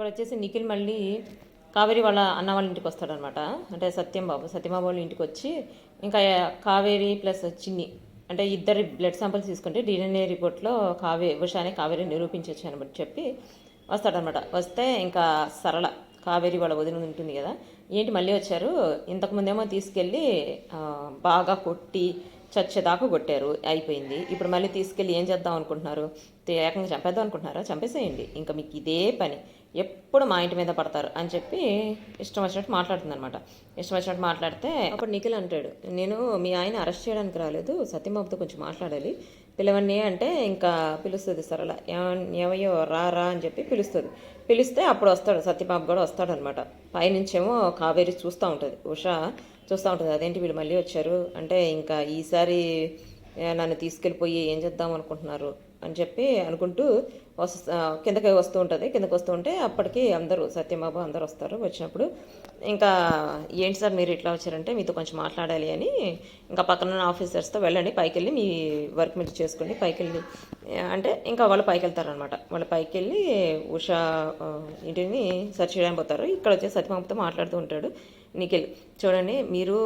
ఇక్కడ వచ్చేసి నిఖిల్ మళ్ళీ కావేరి వాళ్ళ అన్న వాళ్ళ ఇంటికి వస్తాడనమాట అంటే సత్యం బాబు సత్యబాబు వాళ్ళ ఇంటికి వచ్చి ఇంకా కావేరి ప్లస్ చిన్ని అంటే ఇద్దరి బ్లడ్ శాంపిల్స్ తీసుకుంటే డిఎన్ఏ రిపోర్ట్లో కావే ఉషాని కావేరి నిరూపించవచ్చు అనమాట చెప్పి వస్తాడనమాట వస్తే ఇంకా సరళ కావేరి వాళ్ళ వదిన ఉంటుంది కదా ఏంటి మళ్ళీ వచ్చారు? ఇంతకుముందేమో తీసుకెళ్ళి బాగా కొట్టి చచ్చేదాకా కొట్టారు అయిపోయింది. ఇప్పుడు మళ్ళీ తీసుకెళ్ళి ఏం చేద్దాం అనుకుంటున్నారు? ఏకంగా చంపేద్దాం అనుకుంటున్నారా? చంపేసేయండి. ఇంకా మీకు ఇదే పని. ఎప్పుడు మా ఇంటి మీద పడతారు అని చెప్పి ఇష్టం వచ్చినట్టు మాట్లాడుతుంది అనమాట ఇష్టం వచ్చినట్టు మాట్లాడితే అప్పుడు నిఖిల్ అంటాడు నేను మీ ఆయన అరెస్ట్ చేయడానికి రాలేదు సత్యబాబుతో కొంచెం మాట్లాడాలి. పిలవన్నీ అంటే ఇంకా పిలుస్తుంది సరళ. ఏమన్- ఏమయ్యో రా రా అని చెప్పి పిలుస్తుంది. పిలిస్తే అప్పుడు వస్తాడు సత్యబాబు కూడా వస్తాడు అనమాట పైనుంచేమో కావేరి చూస్తూ ఉంటుంది. ఉషా చూస్తూ ఉంటుంది అదేంటి వీళ్ళు మళ్ళీ వచ్చారు? అంటే ఇంకా ఈసారి నన్ను తీసుకెళ్ళిపోయి ఏం చేద్దాం అనుకుంటున్నారు? అని చెప్పి అనుకుంటూ వస్త కిందకి వస్తూ ఉంటుంది. కిందకి వస్తూ ఉంటే అప్పటికి అందరూ సత్యబాబు అందరూ వస్తారు వచ్చినప్పుడు. ఇంకా ఏంటి సార్ మీరు ఇట్లా వచ్చారంటే మీతో కొంచెం మాట్లాడాలి అని. ఇంకా పక్కన ఉన్న ఆఫీసర్స్తో వెళ్ళండి పైకి వెళ్ళి మీ వర్క్ మీరు చేసుకోండి పైకి వెళ్ళి అంటే ఇంకా వాళ్ళు పైకి వెళ్తారనమాట వాళ్ళు పైకి వెళ్ళి ఉషా ఇంటిని సెర్చ్ చేయడానికి పోతారు. ఇక్కడ వచ్చి సత్యబాబుతో మాట్లాడుతూ ఉంటాడు నిఖిల్. చూడండి మీరు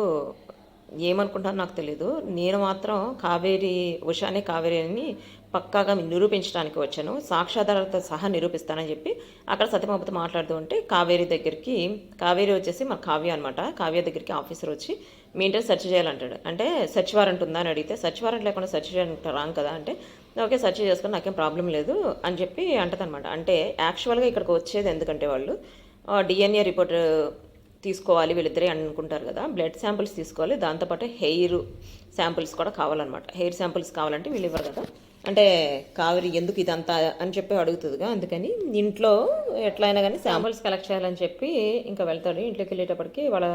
ఏమనుకుంటారో నాకు తెలియదు నేను మాత్రం కావేరి ఉషానే కావేరి అని పక్కాగా నిరూపించడానికి వచ్చాను. సాక్ష్యాధారాలతో సహా నిరూపిస్తానని చెప్పి అక్కడ సత్యబాబుతో మాట్లాడుతూ ఉంటే కావేరి దగ్గరికి కావేరి వచ్చేసి మా కావ్య అనమాట కావ్య దగ్గరికి ఆఫీసర్ వచ్చి మీ ఇంటర్ సెర్చ్ చేయాలంటాడు. అంటే సెర్చ్ వారెంట్ ఉందా? అని అడిగితే సెర్చ్ వారెంట్ లేకుండా సెర్చ్ చేయడానికి రాంగ్ కదా. అంటే ఓకే సెర్చ్ చేసుకుని నాకేం ప్రాబ్లం లేదు అని చెప్పి అంటదనమాట అంటే యాక్చువల్గా ఇక్కడికి వచ్చేది ఎందుకంటే వాళ్ళు డిఎన్ఏ రిపోర్ట్ తీసుకోవాలి వీళ్ళిద్దరే అనుకుంటారు కదా. బ్లడ్ శాంపిల్స్ తీసుకోవాలి. దాంతోపాటు హెయిర్ శాంపిల్స్ కూడా కావాలన్నమాట. హెయిర్ శాంపిల్స్ కావాలంటే వీళ్ళు ఇవ్వరు కదా. అంటే కావేరి ఎందుకు ఇదంతా అని చెప్పి అడుగుతుందిగా. అందుకని ఇంట్లో ఎట్లయినా కానీ శాంపుల్స్ కలెక్ట్ చేయాలని చెప్పి ఇంకా వెళ్తాడు. ఇంట్లోకి వెళ్ళేటప్పటికి వాళ్ళ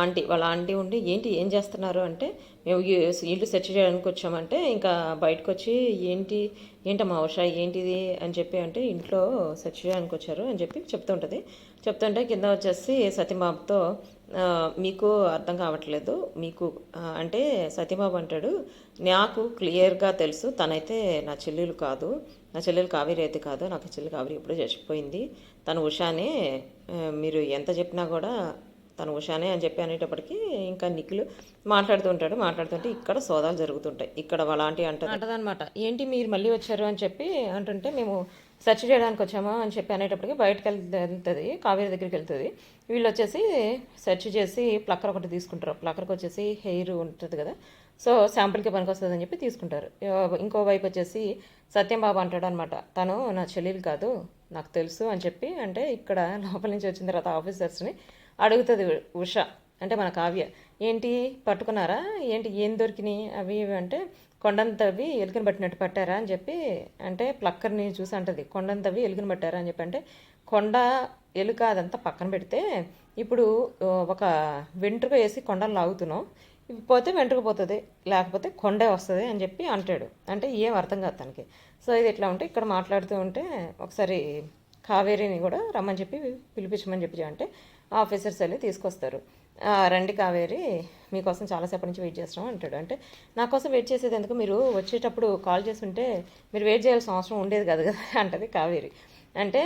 ఆంటీ వాళ్ళ ఆంటీ ఉండి ఏంటి ఏం చేస్తున్నారు? అంటే మేము ఇల్లు సెర్చ్ చేయడానికి వచ్చామంటే ఇంకా బయటకు వచ్చి ఏంటి ఏంటమ్మా ఉషా ఏంటిది? అని చెప్పి అంటే ఇంట్లో సెర్చ్ చేయడానికి వచ్చారు అని చెప్పి చెప్తుంటుంది చెప్తుంటే కింద వచ్చేసి సతీమాబుతో మీకు అర్థం కావట్లేదు. మీకు అంటే సతీమాబు అంటాడు నాకు క్లియర్గా తెలుసు తనైతే నా చెల్లెలు కాదు. నా చెల్లెలు కావేరి అయితే కాదు. నాకు చెల్లెలు కావేరి ఎప్పుడూ చచ్చిపోయింది. తను ఉషానే మీరు ఎంత చెప్పినా కూడా తను ఉషానే అని చెప్పి అనేటప్పటికి ఇంకా నిఖిల్ మాట్లాడుతూ ఉంటాడు. మాట్లాడుతుంటే ఇక్కడ సోదాలు జరుగుతుంటాయి. ఇక్కడ అలాంటి అంటారు అంటదనమాట ఏంటి మీరు మళ్ళీ వచ్చారు అని చెప్పి అంటుంటే మేము సెర్చ్ చేయడానికి వచ్చామా అని చెప్పి అనేటప్పటికి బయటకు వెళ్తుంది. కావేరి దగ్గరికి వెళ్తుంది. వీళ్ళు వచ్చేసి సెర్చ్ చేసి ప్లక్కర్ ఒకటి తీసుకుంటారు. ప్లక్కర్కి వచ్చేసి హెయిర్ ఉంటుంది కదా. సో శాంపుల్కి పనికి వస్తుంది అని చెప్పి తీసుకుంటారు. ఇంకో వైపు వచ్చేసి సత్యంబాబు అంటాడు అనమాట తను నా చెల్లెలు కాదు నాకు తెలుసు అని చెప్పి అంటే ఇక్కడ లోపల నుంచి వచ్చిన తర్వాత ఆఫీసర్స్ని అడుగుతుంది ఉష అంటే మన కావ్య. ఏంటి పట్టుకున్నారా? ఏంటి ఏం దొరికినాయి? అవి ఇవి అంటే కొండంతవి ఎలుకని పట్టినట్టు పట్టారా అని చెప్పి అంటే ప్లక్కర్ని చూసి అంటది. కొండంతవి ఎలుకని పట్టారా అని చెప్పి అంటే కొండ ఎలుక అదంతా పక్కన పెడితే ఇప్పుడు ఒక వెంట్రుక వేసి కొండను లాగుతున్నాం. ఇవి పోతే వెంట్రుక పోతుంది లేకపోతే కొండే వస్తుంది అని చెప్పి అంటాడు. అంటే ఏం అర్థం కాదు తనకి. సో ఇది ఎట్లా ఉంటే ఇక్కడ మాట్లాడుతూ ఉంటే ఒకసారి కావేరిని కూడా రమ్మని చెప్పి పిలిపించమని చెప్పి అంటే ఆఫీసర్స్ వెళ్ళి తీసుకొస్తారు. రండి కావేరి మీకోసం చాలాసేపటి నుంచి వెయిట్ చేస్తున్నాం అంటాడు. అంటే నా కోసం వెయిట్ చేసేది ఎందుకు? మీరు వచ్చేటప్పుడు కాల్ చేసి ఉంటే మీరు వెయిట్ చేయాల్సిన అవసరం ఉండేది కదా కదా అంటది కావేరి. అంటే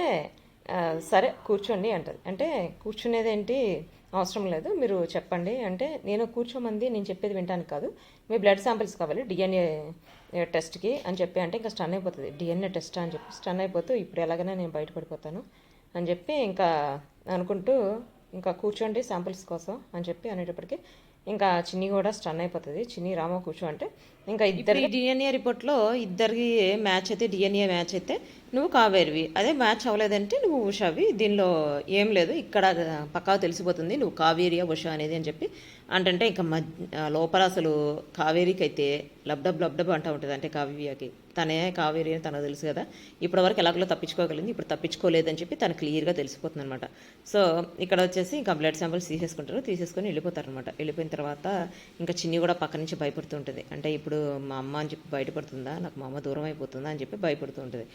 సరే కూర్చోండి అంటది. అంటే కూర్చునేది ఏంటి అవసరం లేదు మీరు చెప్పండి. అంటే నేను కూర్చోమంది నేను చెప్పేది వింటాను కాదు. మీ బ్లడ్ శాంపిల్స్ కావాలి డిఎన్ఏ టెస్ట్కి అని చెప్పి అంటే ఇంకా స్టన్ అయిపోతుంది. డిఎన్ఏ టెస్ట్ అని చెప్పి స్టన్ అయిపోతూ ఇప్పుడు ఎలాగైనా నేను బయటపడిపోతాను అని చెప్పి ఇంకా అనుకుంటూ ఇంకా కూర్చోండి శాంపిల్స్ కోసం అని చెప్పి అనేటప్పటికి ఇంకా చిన్ని కూడా స్టన్ అయిపోతుంది. చిన్ని రామ కూర్చో అంటే ఇంకా ఇద్దరు డిఎన్ఏ రిపోర్ట్లో ఇద్దరికి మ్యాచ్ అయితే డిఎన్ఏ మ్యాచ్ అయితే నువ్వు కావేరివి. అదే మ్యాచ్ అవ్వలేదంటే నువ్వు ఉషావి. దీనిలో ఏం లేదు. ఇక్కడ పక్కా తెలిసిపోతుంది. నువ్వు కావేరియా ఉషా అనేది అని చెప్పి. అంటే ఇంకా మధ్య లోపల అసలు కావేరికి అయితే లబ్డబ్ లబ్డబ్ అంటూ ఉంటుంది అంటే కావ్యకి. తనే కావేరి అని తనకు తెలుసు కదా. ఇప్పటివరకు ఎలాగో తప్పించుకోగలిగింది. ఇప్పుడు తప్పించుకోలేదని చెప్పి తను క్లియర్గా తెలిసిపోతుంది అనమాట సో ఇక్కడ వచ్చేసి ఇంకా బ్లడ్ శాంపిల్స్ తీసేసుకుంటారు. తీసేసుకొని వెళ్ళిపోతారు అనమాట వెళ్ళిపోయిన తర్వాత ఇంకా చిన్ని కూడా పక్క నుంచి భయపడుతూ ఉంటుంది. అంటే ఇప్పుడు మా అమ్మ అని చెప్పి బయటపడుతుందా? నాకు మా అమ్మ దూరం అయిపోతుందా? అని చెప్పి భయపడుతూ ఉంటుంది.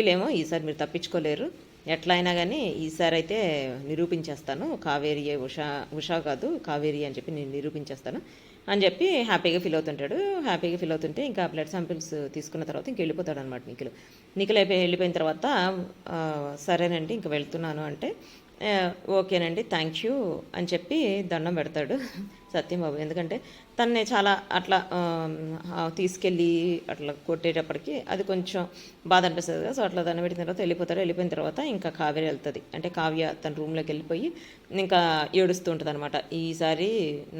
నిఖిలేమో ఈసారి మీరు తప్పించుకోలేరు. ఎట్లా అయినా కానీ ఈసారి అయితే నిరూపించేస్తాను. కావేరి ఉషా ఉషా కాదు కావేరి అని చెప్పి నేను నిరూపించేస్తాను. అని చెప్పి హ్యాపీగా ఫీల్ అవుతుంటాడు. హ్యాపీగా ఫీల్ అవుతుంటే ఇంకా బ్లడ్ శాంపిల్స్ తీసుకున్న తర్వాత ఇంక వెళ్ళిపోతాడు అనమాట నిఖిల్. నిఖిల్ అయిపోయి వెళ్ళిపోయిన తర్వాత సరేనండి ఇంక వెళ్తున్నాను అంటే ఓకేనండి థ్యాంక్ యూ అని చెప్పి దండం పెడతాడు సత్యంబాబు. ఎందుకంటే తన్నే చాలా అట్లా తీసుకెళ్ళి అట్లా కొట్టేటప్పటికి అది కొంచెం బాధ అనిపిస్తుంది కదా. సో అట్లా దండం పెట్టిన తర్వాత వెళ్ళిపోతాడు. వెళ్ళిపోయిన తర్వాత ఇంకా కావేరి వెళ్తుంది. అంటే కావ్య తన రూమ్లోకి వెళ్ళిపోయి ఇంకా ఏడుస్తూ ఉంటుంది అనమాట ఈసారి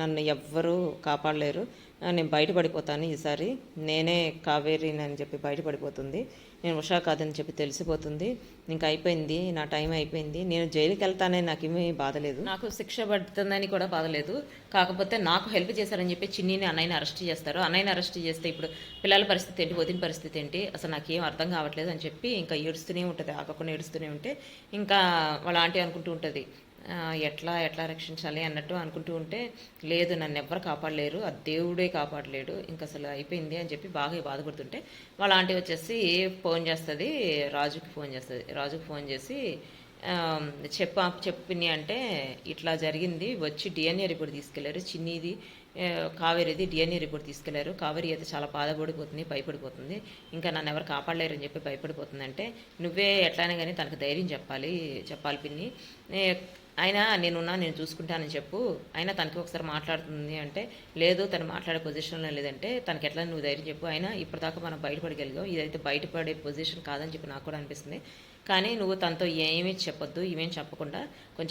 నన్ను ఎవ్వరూ కాపాడలేరు. నేను బయటపడిపోతాను ఈసారి. నేనే కావేరిని అని చెప్పి బయటపడిపోతుంది. నేను ఉషా కాదని చెప్పి తెలిసిపోతుంది. ఇంకా అయిపోయింది నా టైం అయిపోయింది. నేను జైలుకి వెళ్తానని నాకేమీ బాధలేదు నాకు శిక్ష పడుతుందని కూడా బాధలేదు కాకపోతే నాకు హెల్ప్ చేశారని చెప్పి చిన్నీని అన్నయ్యని అరెస్ట్ చేస్తారు. అన్నయ్యని అరెస్ట్ చేస్తే ఇప్పుడు పిల్లల పరిస్థితి ఏంటి వదిన పరిస్థితి ఏంటి? అసలు నాకేం అర్థం కావట్లేదు అని చెప్పి ఇంకా ఏడుస్తూనే ఉంటుంది ఆగకుండా ఏడుస్తూనే ఉంటే. ఇంకా వాళ్ళ ఆంటీ అనుకుంటూ ఉంటుంది ఎట్లా ఎట్లా రక్షించాలి అన్నట్టు అనుకుంటూ ఉంటే లేదు నన్ను ఎవ్వరు కాపాడలేరు ఆ దేవుడే కాపాడలేడు ఇంక అసలు అయిపోయింది అని చెప్పి బాగా బాధపడుతుంటే వాళ్ళ ఆంటీ వచ్చేసి ఫోన్ చేస్తుంది రాజుకి ఫోన్ చేస్తుంది రాజుకి ఫోన్ చేసి చెప్ప చెప్పా చెప్పింది అంటే ఇట్లా జరిగింది వచ్చి డిఎన్ఏ రిపోర్ట్ తీసుకెళ్ళారు చిన్నిది కావేరిది డిఎన్ఏ రిపోర్ట్ తీసుకెళ్ళారు కావేరి అయితే చాలా బాధపడిపోతుంది భయపడిపోతుంది ఇంకా నన్ను ఎవరు కాపాడలేరు అని చెప్పి భయపడిపోతుంది అంటే నువ్వే ఎట్లానే కానీ తనకు ధైర్యం చెప్పాలి చెప్పాలి పిన్ని. అయినా నేనున్నా నేను చూసుకుంటానని చెప్పు. అయినా తనకి ఒకసారి మాట్లాడుతుంది అంటే లేదు తను మాట్లాడే పొజిషన్లో లేదంటే తనకి ఎట్లా నువ్వు ధైర్యం చెప్పు. అయినా ఇప్పటిదాకా మనం బయటపడగలిగాం. ఇదైతే బయటపడే పొజిషన్ కాదని చెప్పి నాకు కూడా అనిపిస్తుంది. కానీ నువ్వు తనతో ఏమీ చెప్పొద్దు ఇవేం చెప్పకుండా కొంచెం